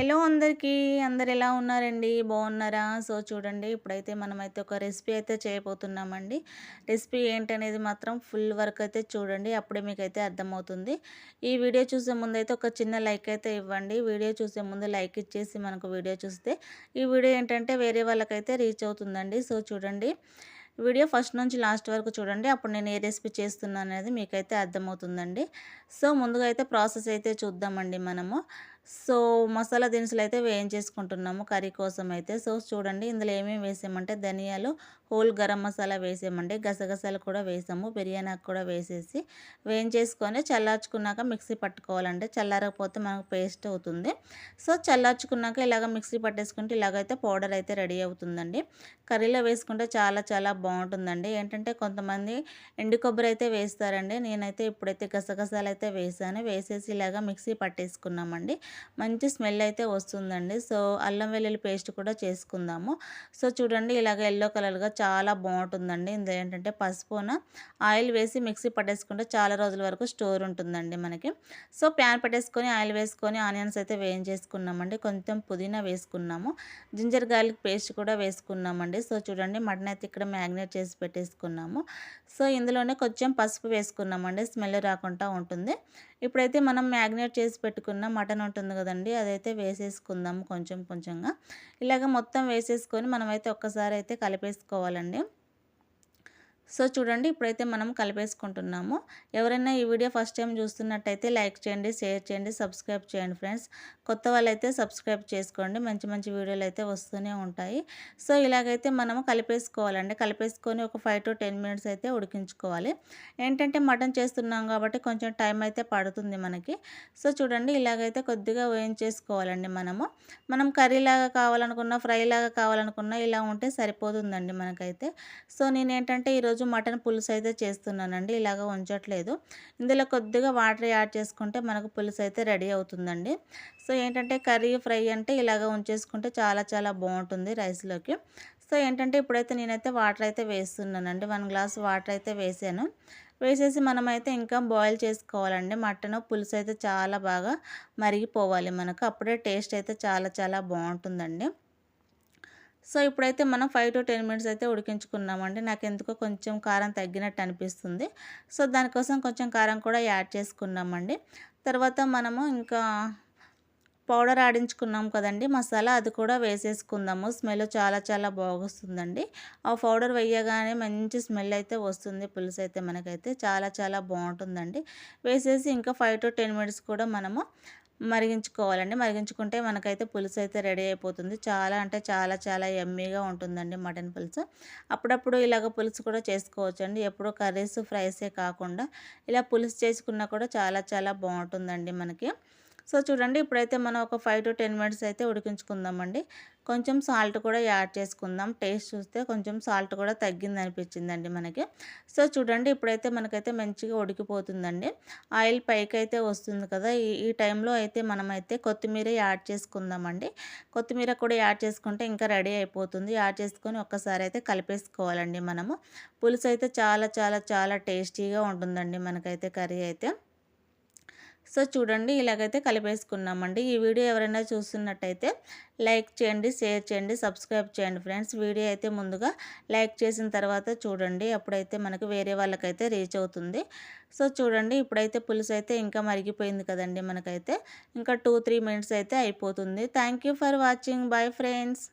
Hello అందరికీ అందరు ఎలా ఉన్నారండి? బాగున్నారా? సో చూడండి ఇప్పుడైతే మనమైతే ఒక రెసిపీ అయితే చేయబోతున్నామండి. రెసిపీ ఏంటనేది మాత్రం ఫుల్ వర్క్ అయితే చూడండి అప్పుడే మీకు అయితే అర్థమవుతుంది. ఈ వీడియో చూసే ముందు అయితే ఒక చిన్న లైక్ అయితే ఇవ్వండి. వీడియో చూసే ముందు లైక్ ఇచ్చేసి మనకు వీడియో చూస్తే ఈ వీడియో ఏంటంటే వేరే వాళ్ళకైతే రీచ్ అవుతుందండి. సో చూడండి వీడియో ఫస్ట్ నుంచి లాస్ట్ వరకు చూడండి అప్పుడు నేను ఏ రెసిపీ చేస్తున్నాను అనేది మీకైతే అర్థమవుతుందండి. సో ముందుగా అయితే ప్రాసెస్ అయితే చూద్దామండి మనము. సో మసాలా దినుసులు అయితే వేయించేసుకుంటున్నాము. కర్రీ కోసం అయితే సో చూడండి ఇందులో ఏమేమి వేసామంటే ధనియాలు హోల్ గరం మసాలా వేసామండి. గసగసాలు కూడా వేసాము. బిర్యానీ కూడా వేసేసి వేయించేసుకొని చల్లార్చుకున్నాక మిక్సీ పట్టుకోవాలండి. చల్లారకపోతే మనకు పేస్ట్ అవుతుంది. సో చల్లార్చుకున్నాక ఇలాగ మిక్సీ పట్టేసుకుంటే ఇలాగైతే పౌడర్ అయితే రెడీ అవుతుందండి. కర్రీలో వేసుకుంటే చాలా చాలా బాగుంటుందండి. ఏంటంటే కొంతమంది ఎండు కొబ్బరి అయితే వేస్తారండి. నేనైతే ఇప్పుడైతే గసగసాలు అయితే వేసాను. వేసేసి ఇలాగ మిక్సీ పట్టేసుకున్నామండి. మంచి స్మెల్ అయితే వస్తుందండి. సో అల్లం వెల్లుల్లి పేస్ట్ కూడా చేసుకుందాము. సో చూడండి ఇలాగ ఎల్లో కలర్గా చాలా బాగుంటుందండి. ఇందులో ఏంటంటే పసుపున ఆయిల్ వేసి మిక్సీ పట్టేసుకుంటే చాలా రోజుల వరకు స్టోర్ ఉంటుందండి మనకి. సో ప్యాన్ పెట్టేసుకొని ఆయిల్ వేసుకొని ఆనియన్స్ అయితే వేయించేసుకున్నామండి. కొంచెం పుదీనా వేసుకున్నాము. జింజర్ గార్లిక్ పేస్ట్ కూడా వేసుకున్నామండి. సో చూడండి మటన్ అయితే ఇక్కడ మ్యాగ్నేట్ చేసి పెట్టేసుకున్నాము. సో ఇందులోనే కొంచెం పసుపు వేసుకున్నామండి. స్మెల్ రాకుండా ఉంటుంది. ఇప్పుడైతే మనం మ్యాగ్నేట్ చేసి పెట్టుకున్న మటన్ ఉంటుంది కదండి అదైతే వేసేసుకుందాము కొంచెం కొంచెంగా. ఇలాగ మొత్తం వేసేసుకొని మనమైతే ఒక్కసారి అయితే కలిపేసుకోవాలండి. సో చూడండి ఇప్పుడైతే మనం కలిపేసుకుంటున్నాము. ఎవరైనా ఈ వీడియో ఫస్ట్ టైం చూస్తున్నట్టయితే లైక్ చేయండి షేర్ చేయండి సబ్స్క్రైబ్ చేయండి ఫ్రెండ్స్. కొత్త వాళ్ళైతే సబ్స్క్రైబ్ చేసుకోండి. మంచి మంచి వీడియోలు అయితే వస్తూనే ఉంటాయి. సో ఇలాగైతే మనము కలిపేసుకోవాలండి. కలిపేసుకొని ఒక ఫైవ్ టు టెన్ మినిట్స్ అయితే ఉడికించుకోవాలి. ఏంటంటే మటన్ చేస్తున్నాం కాబట్టి కొంచెం టైం అయితే పడుతుంది మనకి. సో చూడండి ఇలాగైతే కొద్దిగా వేయించేసుకోవాలండి మనము. మనం కర్రీలాగా కావాలనుకున్నా ఫ్రైలాగా కావాలనుకున్నా ఇలా ఉంటే సరిపోతుందండి మనకైతే. సో నేను ఏంటంటే ఈరోజు ఈరోజు మటన్ పులుసు అయితే చేస్తున్నానండి ఇలాగ ఉంచట్లేదు. ఇందులో కొద్దిగా వాటర్ యాడ్ చేసుకుంటే మనకు పులుసు అయితే రెడీ అవుతుందండి. సో ఏంటంటే కర్రీ ఫ్రై అంటే ఇలాగ ఉంచేసుకుంటే చాలా చాలా బాగుంటుంది రైస్లోకి. సో ఏంటంటే ఇప్పుడైతే నేనైతే వాటర్ అయితే వేస్తున్నానండి వన్ గ్లాస్ వాటర్ అయితే వేసాను. వేసేసి మనమైతే ఇంకా బాయిల్ చేసుకోవాలండి. మటన్ పులుసు అయితే చాలా బాగా మరిగిపోవాలి మనకు అప్పుడే టేస్ట్ అయితే చాలా చాలా బాగుంటుందండి. సో ఇప్పుడైతే మనం ఫైవ్ టు టెన్ మినిట్స్ అయితే ఉడికించుకున్నామండి. నాకు ఎందుకో కొంచెం కారం తగ్గినట్టు అనిపిస్తుంది. సో దానికోసం కొంచెం కారం కూడా యాడ్ చేసుకున్నామండి. తర్వాత మనము ఇంకా పౌడర్ ఆడించుకున్నాం కదండి మసాలా అది కూడా వేసేసుకుందాము. స్మెల్ చాలా చాలా బాగుస్తుందండి. ఆ పౌడర్ వేయగానే మంచి స్మెల్ అయితే వస్తుంది పులుసు అయితే మనకైతే. చాలా చాలా బాగుంటుందండి. వేసేసి ఇంకా ఫైవ్ టు టెన్ మినిట్స్ కూడా మనము మరిగించుకోవాలండి. మరిగించుకుంటే మనకైతే పులుసు అయితే రెడీ అయిపోతుంది. చాలా అంటే చాలా చాలా ఎమ్మీగా ఉంటుందండి మటన్ పులుసు. అప్పుడప్పుడు ఇలాగ పులుసు కూడా చేసుకోవచ్చు అండి ఎప్పుడూ కర్రీస్ ఫ్రైసే కాకుండా ఇలా పులుసు చేసుకున్నా కూడా చాలా చాలా బాగుంటుందండి మనకి. సో చూడండి ఇప్పుడైతే మనం ఒక ఫైవ్ టు టెన్ మినిట్స్ అయితే ఉడికించుకుందామండి. కొంచెం సాల్ట్ కూడా యాడ్ చేసుకుందాం. టేస్ట్ చూస్తే కొంచెం సాల్ట్ కూడా తగ్గింది అనిపించిందండి మనకి. సో చూడండి ఇప్పుడైతే మనకైతే మంచిగా ఉడికిపోతుందండి. ఆయిల్ పైకి అయితే వస్తుంది కదా. ఈ ఈ టైంలో అయితే మనమైతే కొత్తిమీర యాడ్ చేసుకుందామండి. కొత్తిమీర కూడా యాడ్ చేసుకుంటే ఇంకా రెడీ అయిపోతుంది. యాడ్ చేసుకొని ఒక్కసారి అయితే కలిపేసుకోవాలండి మనము. పులుసు అయితే చాలా చాలా చాలా టేస్టీగా ఉంటుందండి మనకైతే కర్రీ అయితే. సో చూడండి ఇలాగైతే కలిపేసుకున్నామండి. ఈ వీడియో ఎవరైనా చూస్తున్నట్టయితే లైక్ చేయండి షేర్ చేయండి సబ్స్క్రైబ్ చేయండి ఫ్రెండ్స్. వీడియో అయితే ముందుగా లైక్ చేసిన తర్వాత చూడండి అప్పుడైతే మనకు వేరే వాళ్ళకైతే రీచ్ అవుతుంది. సో చూడండి ఇప్పుడైతే పులుసు అయితే ఇంకా మరిగిపోయింది కదండి మనకైతే. ఇంకా టూ త్రీ మినిట్స్ అయితే అయిపోతుంది. Thank for watching. Bye friends.